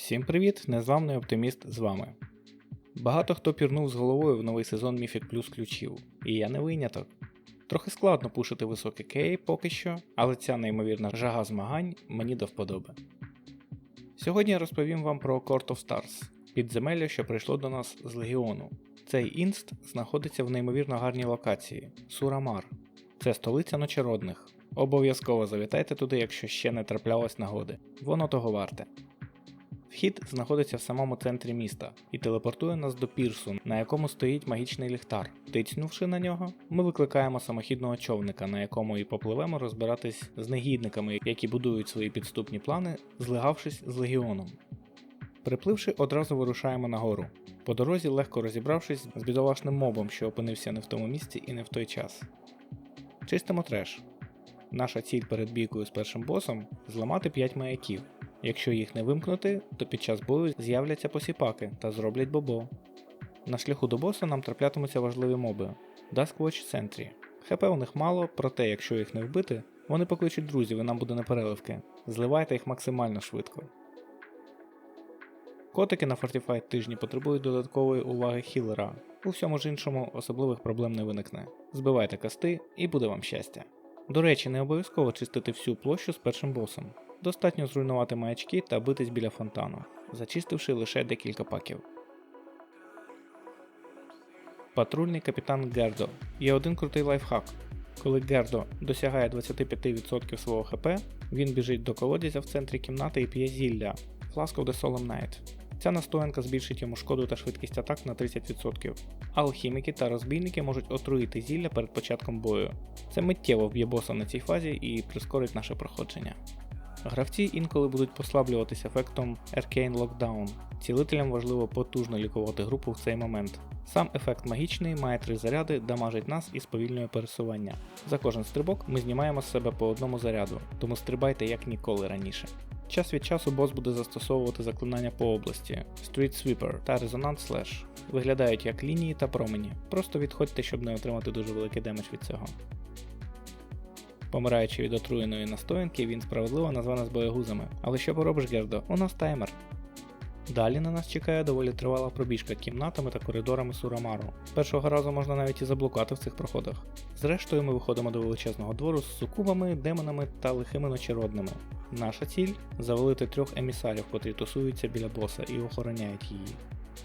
Всім привіт, незламний оптиміст з вами. Багато хто пірнув з головою в новий сезон Mythic Plus ключів, і я не виняток. Трохи складно пушити високий кей поки що, але ця неймовірна жага змагань мені до вподоби. Сьогодні я розповім вам про Court of Stars, підземелля, що прийшло до нас з Легіону. Цей інст знаходиться в неймовірно гарній локації Сурамар. Це столиця ночородних. Обов'язково завітайте туди, якщо ще не траплялось нагоди. Воно того варте. Вхід знаходиться в самому центрі міста і телепортує нас до пірсу, на якому стоїть магічний ліхтар. Тицнувши на нього, ми викликаємо самохідного човника, на якому і попливемо розбиратись з негідниками, які будують свої підступні плани, злигавшись з легіоном. Припливши, одразу вирушаємо нагору. По дорозі, легко розібравшись з бідолашним мобом, що опинився не в тому місці і не в той час. Чистимо треш. Наша ціль перед бійкою з першим босом зламати 5 маяків. Якщо їх не вимкнути, то під час бою з'являться посіпаки та зроблять бобо. На шляху до боса нам траплятимуться важливі моби Duskwatch Sentry. ХП у них мало, проте якщо їх не вбити, вони покличуть друзів і нам буде непереливки. Зливайте їх максимально швидко. Котики на Fortified тижні потребують додаткової уваги хілера. У всьому ж іншому особливих проблем не виникне. Збивайте касти і буде вам щастя. До речі, не обов'язково чистити всю площу з першим босом. Достатньо зруйнувати маячки та битись біля фонтану, зачистивши лише декілька паків. Патрульний капітан Гердо є один крутий лайфхак. Коли Гердо досягає 25% свого ХП, він біжить до колодязя в центрі кімнати і п'є зілля Flask of the Solemn Night. Ця настоянка збільшить йому шкоду та швидкість атак на 30%. Алхіміки та розбійники можуть отруїти зілля перед початком бою. Це миттєво вб'є боса на цій фазі і прискорить наше проходження. Гравці інколи будуть послаблюватися ефектом Arcane Lockdown. Цілителям важливо потужно лікувати групу в цей момент. Сам ефект магічний, має три заряди, дамажить нас і сповільнює пересування. За кожен стрибок ми знімаємо з себе по одному заряду, тому стрибайте як ніколи раніше. Час від часу бос буде застосовувати заклинання по області Street Sweeper та Resonant Slash. Виглядають як лінії та промені. Просто відходьте, щоб не отримати дуже великий демедж від цього. Помираючи від отруєної настоянки, він справедливо назве нас боягузами. Але що поробиш, Гердо? У нас таймер. Далі на нас чекає доволі тривала пробіжка кімнатами та коридорами Сурамару. Першого разу можна навіть і заблукати в цих проходах. Зрештою, ми виходимо до величезного двору з сукубами, демонами та лихими ночородними. Наша ціль завалити трьох емісарів, котрі тусуються біля боса і охороняють її.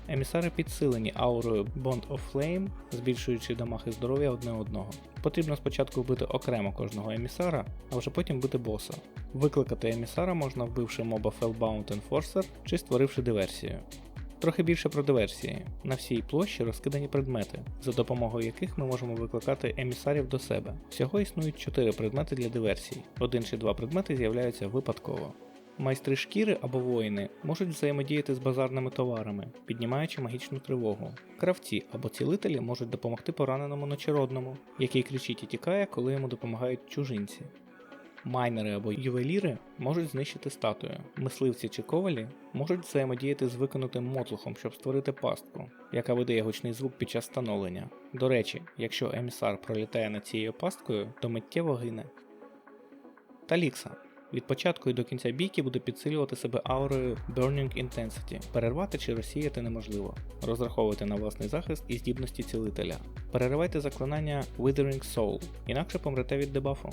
Емісари підсилені аурою Bond of Flame, збільшуючи дамаг і здоров'я одне одного. Потрібно спочатку вбити окремо кожного емісара, а вже потім бити боса. Викликати емісара можна вбивши моба Fellbound Enforcer чи створивши диверсію. Трохи більше про диверсії. На всій площі розкидані предмети, за допомогою яких ми можемо викликати емісарів до себе. Всього існують 4 предмети для диверсій. Один чи два предмети з'являються випадково. Майстри шкіри або воїни можуть взаємодіяти з базарними товарами, піднімаючи магічну тривогу. Кравці або цілителі можуть допомогти пораненому ночородному, який кричить і тікає, коли йому допомагають чужинці. Майнери або ювеліри можуть знищити статую. Мисливці чи ковалі можуть взаємодіяти з виконутим мотлухом, щоб створити пастку, яка видає гучний звук під час встановлення. До речі, якщо емісар пролітає над цією пасткою, то миттєво гине. Талікса від початку і до кінця бійки буде підсилювати себе аурою Burning Intensity. Перервати чи розсіяти неможливо. Розраховуйте на власний захист і здібності цілителя. Переривайте заклинання Withering Soul, інакше помрете від дебафу.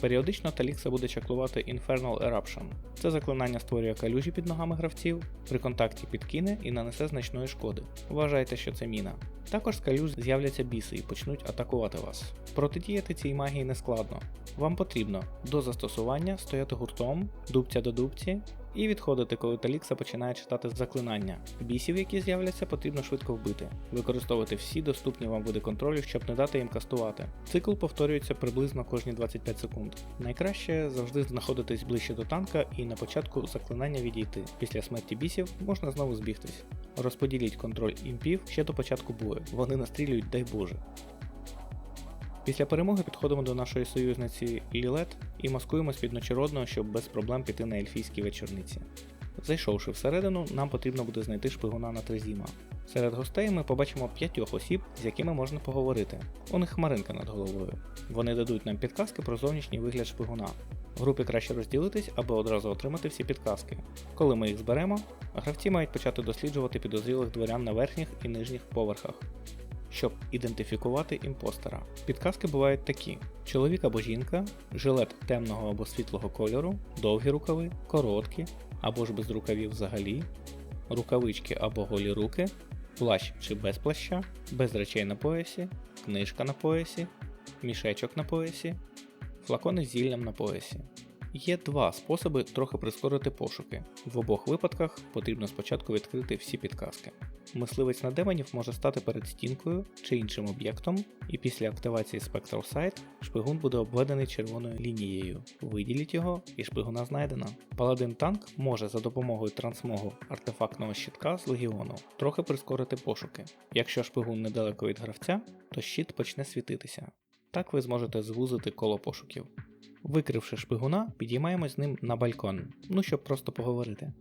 Періодично Талікса буде чаклувати Infernal Eruption. Це заклинання створює калюжі під ногами гравців, при контакті підкине і нанесе значної шкоди. Вважайте, що це міна. Також з калюж з'являться біси і почнуть атакувати вас. Протидіяти цій магії не складно. Вам потрібно до застосування стояти гуртом, дубця до дубці, і відходити, коли Талікса починає читати заклинання. Бісів, які з'являться, потрібно швидко вбити. Використовувати всі доступні вам види контролю, щоб не дати їм кастувати. Цикл повторюється приблизно кожні 25 секунд. Найкраще завжди знаходитись ближче до танка і на початку заклинання відійти. Після смерті бісів можна знову збігтись. Розподіліть контроль імпів ще до початку бою. Вони настрілюють, дай Боже. Після перемоги підходимо до нашої союзниці Лілет і маскуємось під ночородного, щоб без проблем піти на ельфійські вечорниці. Зайшовши всередину, нам потрібно буде знайти шпигуна на Трезіма. Серед гостей ми побачимо п'ятьох осіб, з якими можна поговорити. У них хмаринка над головою. Вони дадуть нам підказки про зовнішній вигляд шпигуна. Групі краще розділитись, аби одразу отримати всі підказки. Коли ми їх зберемо, гравці мають почати досліджувати підозрілих дворян на верхніх і нижніх поверхах. Щоб ідентифікувати імпостера. Підказки бувають такі: чоловік або жінка, жилет темного або світлого кольору, довгі рукави, короткі або ж без рукавів взагалі, рукавички або голі руки, плащ чи без плаща, без речей на поясі, книжка на поясі, мішечок на поясі, флакони з зіллям на поясі. Є два способи трохи прискорити пошуки. В обох випадках потрібно спочатку відкрити всі підказки. Мисливець на демонів може стати перед стінкою чи іншим об'єктом, і після активації Spectral Sight шпигун буде обведений червоною лінією. Виділіть його і шпигуна знайдено. Паладин танк може за допомогою трансмогу артефактного щитка з легіону трохи прискорити пошуки. Якщо шпигун недалеко від гравця, то щит почне світитися. Так ви зможете звузити коло пошуків. Викривши шпигуна, підіймаємось з ним на балкон, ну щоб просто поговорити.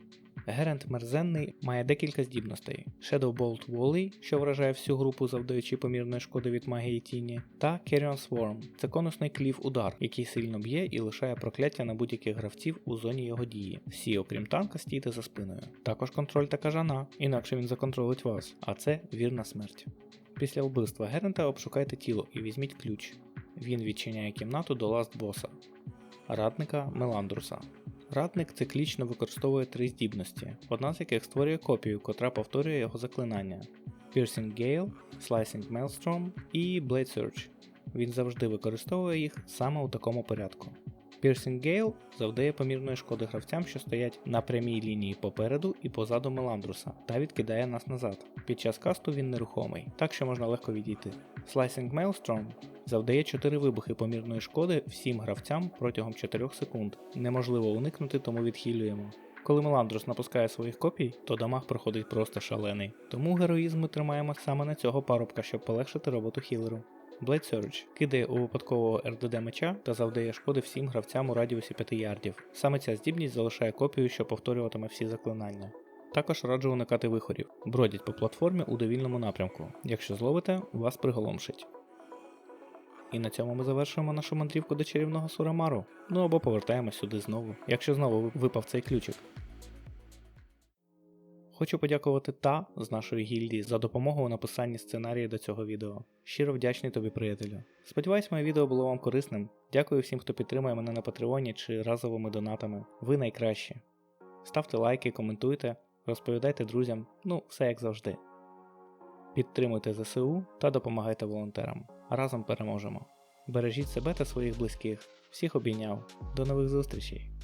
Герент Мерзенний має декілька здібностей: Shadow Bolt Volley, що вражає всю групу, завдаючи помірної шкоди від магії тіні, та Carrion Swarm це конусний клів удар, який сильно б'є і лишає прокляття на будь-яких гравців у зоні його дії. Всі, окрім танка, стійте за спиною. Також контроль та кажана, інакше він законтролить вас, а це вірна смерть. Після вбивства Герента обшукайте тіло і візьміть ключ. Він відчиняє кімнату до ластбоса, радника Меландруса. Радник циклічно використовує три здібності, одна з яких створює копію, котра повторює його заклинання: Piercing Gale, Slicing Maelstrom і Blade Surge. Він завжди використовує їх саме у такому порядку. Piercing Gale завдає помірної шкоди гравцям, що стоять на прямій лінії попереду і позаду Меландруса, та відкидає нас назад. Під час касту він нерухомий, так що можна легко відійти. Slicing Maelstrom завдає 4 вибухи помірної шкоди всім гравцям протягом 4 секунд. Неможливо уникнути, тому відхилюємо. Коли Меландрус напускає своїх копій, то дамаг проходить просто шалений. Тому героїзм ми тримаємо саме на цього парубка, щоб полегшити роботу хілеру. Blade Surge кидає у випадкового РДД меча та завдає шкоди всім гравцям у радіусі 5 ярдів. Саме ця здібність залишає копію, що повторюватиме всі заклинання. Також раджу уникати вихорів, бродять по платформі у довільному напрямку. Якщо зловите, вас приголомшить. І на цьому ми завершуємо нашу мандрівку до чарівного Сурамару. Ну або повертаємось сюди знову, якщо знову випав цей ключик. Хочу подякувати та з нашої гільдії за допомогу у написанні сценарію до цього відео. Щиро вдячний тобі, приятелю. Сподіваюсь, моє відео було вам корисним. Дякую всім, хто підтримує мене на Патреоні чи разовими донатами. Ви найкращі. Ставте лайки, коментуйте, розповідайте друзям, ну, все як завжди. Підтримуйте ЗСУ та допомагайте волонтерам. Разом переможемо. Бережіть себе та своїх близьких. Всіх обійняв. До нових зустрічей!